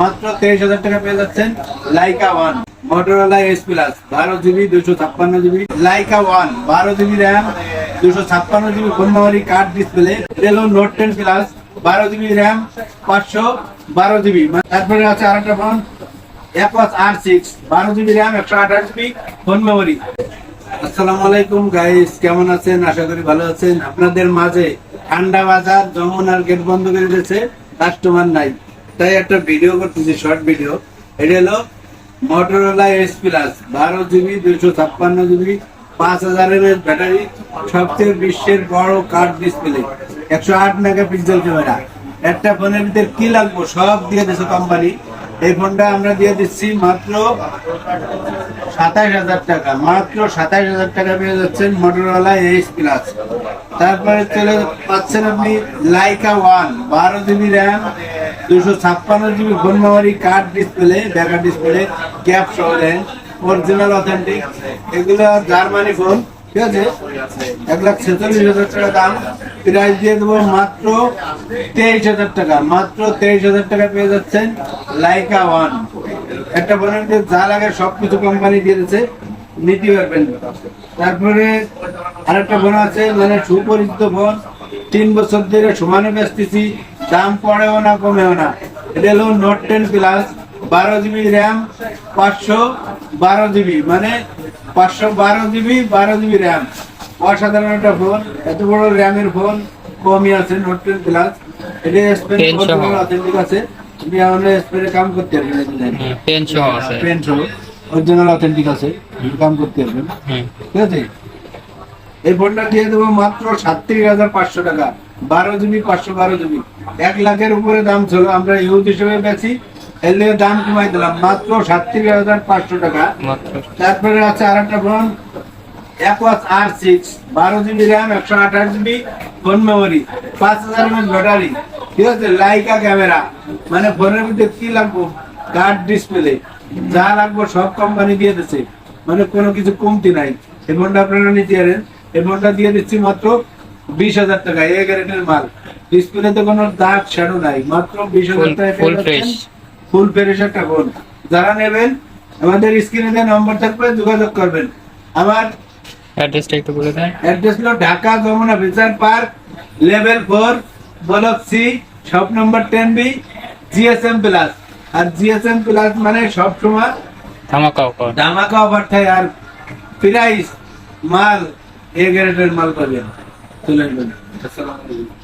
মাত্র তেইশ হাজার টাকা পেয়ে যাচ্ছেন লাইকা ওয়ান মোটরোলা এস প্লাস বারো জিবি দুশো ছাপ্পান্ন জিবি লাইকা ওয়ান বারো জিবি র্যাম দুশো ছাপ্পান্ন GB phone memory card display রেলো note ten plus বারো জিবি র্যাম পাঁচশো বারো জিবি তারপরে আছে আরেকটা ফোন অ্যাপস আর সিক্স বারো জিবি র্যাম একশো আঠাশ জিবি ফোন মেমোরি আসসালামু আলাইকুম গাইস কেমন আছেন? আশা করি ভালো আছেন। আপনাদের মাঝে ঠান্ডা বাজার, যমুনার গেট বন্ধ করে দিয়েছে কাস্টমার নাই। তাই একটা ভিডিও করতেছি শর্ট ভিডিও এটা হলো মোটরোলা এস প্লাস বারো জিবি দুইশো ছাপ্পান্ন জিবি পাঁচ হাজার এম ব্যাটারি সবচেয়ে বিশ্বের বড় কার্ড ডিসপ্লে একশো আট মেগা পিক্সেল ক্যামেরা একটা ফোনের ভিতরে কি লাগবো? সব দিয়ে দিয়েছে কোম্পানি এই ফোনটা আমরা দিয়ে দিচ্ছি মাত্র সাতাশ হাজার টাকা। মাত্র সাতাশ হাজার টাকা পেয়ে যাচ্ছেন মোটরওয়ালা এইচ প্লাস তারপরে চলে পাচ্ছেন আপনি লাইকা ওয়ান বারো জিবি র্যাম দুশো ছাপ্পান্ন GB phone memory card display ব্যাকার display cap সহ দেন অরিজিনাল অথেন্টিক এগুলো জার্মানি ফোন ঠিক আছে? এক লাখ ছেচল্লিশ হাজার টাকা দাম। প্রাইস দিয়ে দেবো মাত্র তেইশ হাজার টাকা। মাত্র তেইশ হাজার টাকা পেয়ে যাচ্ছেন লাইকা ওয়ান একটা ফোনের যে যা লাগে সবকিছু কোম্পানি দিয়ে দিচ্ছে নিতে পারবেন। তারপরে আরেকটা ফোন আছে মানে সুপরিচিত ফোন তিন বছর ধরে সমানে বেচতেছি দাম পড়েও না কমেও না। এটা হলো নোট টেন প্লাস বারো জিবি র্যাম পাঁচশো বারো জিবি মানে পাঁচশো বারো জিবি বারো জিবি র্যাম অসাধারণ একটা ফোন এত বড় র্যামের ফোন কমই আছে নোট টেন প্লাস এটা স্পেন অথেন্টিক আছে? তুমি আমাদের স্পেনে কাম করতে পারবেন। পেন সহ আছে। পেন সহ। অরিজিনাল অথেন্টিক আছে। কাম করতে পারবেন ঠিক আছে? এই ফোনটা দিয়ে দেবো মাত্র সাতত্রিশ হাজার পাঁচশো টাকা। বারো জিবি পাঁচশো বারো জিবি এক লাখের উপরে দাম ছিল আমরা ইউথ হিসেবে বেছি এর লিগে দাম কমাই দিলাম মাত্র সাতত্রিশ হাজার পাঁচশো টাকা। তারপরে আছে আর একটা ফোন আর সিক্স বারো জিবি র্যাম একশো আঠাশ জিবি ফোন মেমোরি পাঁচ হাজার এমএচ ব্যাটারি। ঠিক আছে লাইকা ক্যামেরা মানে ফোনের মধ্যে কি লাগবো? কার্ড ডিসপ্লে যা লাগবো সব কোম্পানি দিয়ে দিচ্ছে মানে কোনো কিছু কমতি নাই। এই ফোনটা আপনারা নিতে পারেন। এই ফোনটা দিয়ে দিচ্ছি মাত্র বিশ হাজার টাকা এ গ্যারেন্টের মাল। ডিসপ্লেতে কোনো দাগ শ্যাডো নাই মাত্র বিশ হাজার টাকা full fresh। ফুল ফ্রেশ একটা ফোন যারা নেবেন আমাদের স্ক্রিনে যে নম্বর থাকবে যোগাযোগ করবেন। আমার অ্যাড্রেসটা একটু বলে দেন। অ্যাড্রেস হলো Dhaka Jamuna park level four block C shop number ten B GSM plus আর জিএসএম প্লাস মানে সব সময় ধামাকা অফার ধামাকা অফার থাকে। আর প্রাইস মাল এ গ্রেডের মাল পাবেন। চলে আসবেন আসসালামু আলাইকুম